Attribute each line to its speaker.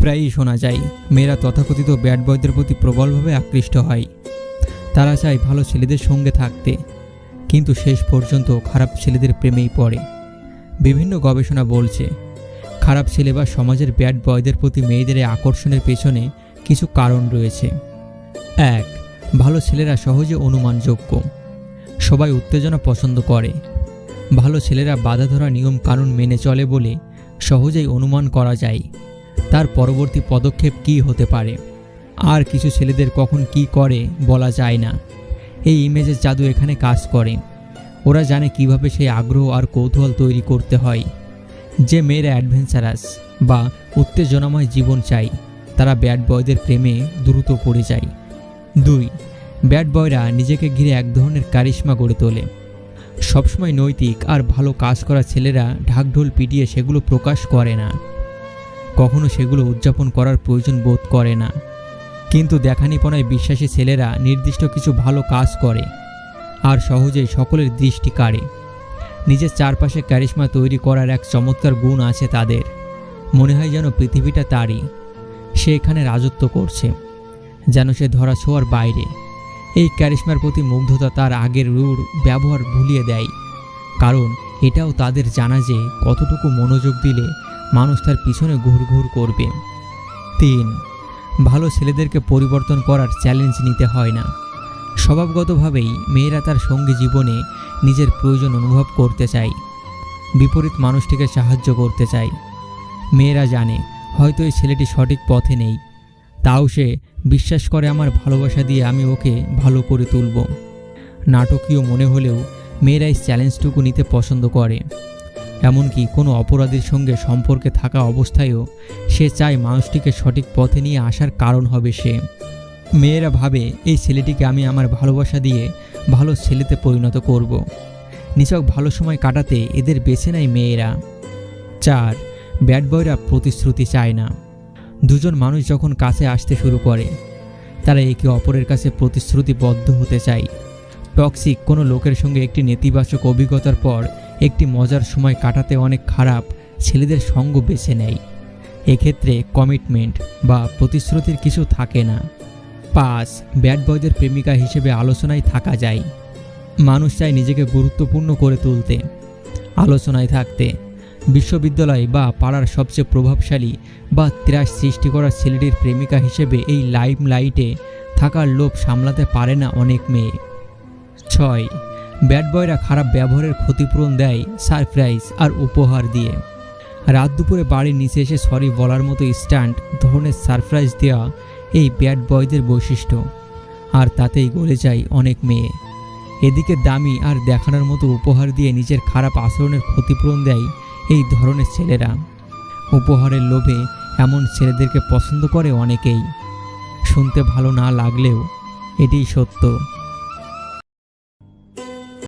Speaker 1: প্রায়ই শোনা যায়, মেয়েরা তথাকথিত ব্যাড বয়দের প্রতি প্রবলভাবে আকৃষ্ট হয়। তারা চায় ভালো ছেলেদের সঙ্গে থাকতে, কিন্তু শেষ পর্যন্ত খারাপ ছেলেদের প্রেমেই পড়ে। বিভিন্ন গবেষণা বলছে, খারাপ ছেলে বা সমাজের ব্যাড বয়দের প্রতি মেয়েদের আকর্ষণের পেছনে কিছু কারণ রয়েছে। এক, ভালো ছেলেরা সহজে অনুমানযোগ্য। সবাই উত্তেজনা পছন্দ করে। ভালো ছেলেরা বাধা ধরা নিয়ম কানুন মেনে চলে বলে সহজেই অনুমান করা যায়। তার পরবর্তী পদক্ষেপ কী হতে পারে? আর কিছু ছেলেদের কখন কি করে বলা যায় না। এই ইমেজের জাদু এখানে কাজ করে। ওরা জানে কীভাবে সেই আগ্রহ আর কৌতূহল তৈরি করতে হয়। যে মেয়েরা অ্যাডভেঞ্চারাস বা উত্তেজনাময় জীবন চাই তারা ব্যাড বয়দের প্রেমে দ্রুত পড়ে যায়। দুই, ব্যাড বয়রা নিজেকে ঘিরে এক ধরনের কারিশ্মা গড়ে তোলে। সবসময় নৈতিক আর ভালো কাজ করা ছেলেরা ঢাকঢোল পিটিয়ে সেগুলো প্রকাশ করে না। কখনো সেগুলো উদযাপন করার প্রয়োজন বোধ করে না। কিন্তু দেখানিপনায় বিশ্বাসী ছেলেরা নির্দিষ্ট কিছু ভালো কাজ করে আর সহজেই সকলের দৃষ্টি কাড়ে। নিজের চারপাশে ক্যারিশমা তৈরি করার এক চমৎকার গুণ আছে তাদের। মনে হয় যেন পৃথিবীটা তারই। সে এখানে রাজত্ব করছে, যেন সে ধরা ছোঁয়ার বাইরে। এই ক্যারিশমার প্রতি মুগ্ধতা তার আগের রূঢ় ব্যবহার ভুলিয়ে দেয়। কারণ এটাও তাদের জানা যে কতটুকু মনোযোগ দিলে মানুষ তার পিছনে ঘুরঘুর করবে। তিন, ভালো ছেলেদেরকে পরিবর্তন করার চ্যালেঞ্জ নিতে হয় না। স্বভাবগতভাবেই মেয়েরা তার সঙ্গী জীবনে নিজের প্রয়োজন অনুভব করতে চায়। বিপরীত মানুষটিকে সাহায্য করতে চায়। মেয়েরা জানে, হয়তো এই ছেলেটি সঠিক পথে নেই। তাও সে বিশ্বাস করে, আমার ভালোবাসা দিয়ে আমি ওকে ভালো করে তুলব। নাটকীয় মনে হলেও মেয়েরা এই চ্যালেঞ্জটুকু নিতে পছন্দ করে। এমনকি কোনো অপরাধীর সঙ্গে সম্পর্কে থাকা অবস্থায়ও সে চায় মানুষটিকে সঠিক পথে নিয়ে আসার কারণ হবে সে। মেয়েরা ভাবে, এই ছেলেটিকে আমি আমার ভালোবাসা দিয়ে ভালো ছেলেতে পরিণত করব। নিচক ভালো সময় কাটাতে এদের বেছে নেয় মেয়েরা। চার, ব্যাড বয়রা প্রতিশ্রুতি চায় না। দুজন মানুষ যখন কাছে আসতে শুরু করে, তারা একে অপরের কাছে প্রতিশ্রুতিবদ্ধ হতে চায়। টক্সিক কোনো লোকের সঙ্গে একটি নেতিবাচক অভিজ্ঞতার পর একটি মজার সময় কাটাতে অনেক খারাপ ছেলেদের সঙ্গ বেছে নেয়। এক্ষেত্রে কমিটমেন্ট বা প্রতিশ্রুতির কিছু থাকে না। পাঁচ ব্যাড বয়দের প্রেমিকা হিসেবে আলোচনায় থাকা যায়। মানুষ চায় নিজেকে গুরুত্বপূর্ণ করে তুলতে। আলোচনায় থাকতে বিশ্ববিদ্যালয় বা পাড়ার সবচেয়ে প্রভাবশালী বা ত্রাস সৃষ্টি করা ছেলেটির প্রেমিকা হিসেবে এই লাইম লাইটে থাকার লোভ সামলাতে পারে না অনেক মেয়ে। ছয় ব্যাড বয়রা খারাপ ব্যবহারের ক্ষতিপূরণ দেয় সারপ্রাইজ আর উপহার দিয়ে। রাত দুপুরে বাড়ির নিচে এসে সরি বলার মতো স্ট্যান্ড ধরনের সারপ্রাইজ দেওয়া এই ব্যাড বয়দের বৈশিষ্ট্য। আর তাতেই গলে যায় অনেক মেয়ে। এদিকে দামি আর দেখানোর মতো উপহার দিয়ে নিজের খারাপ আচরণের ক্ষতিপূরণ দেয় এই ধরনের ছেলেরা। উপহারের লোভে এমন ছেলেদেরকে পছন্দ করে অনেকেই। শুনতে ভালো না লাগলেও এটিই সত্য।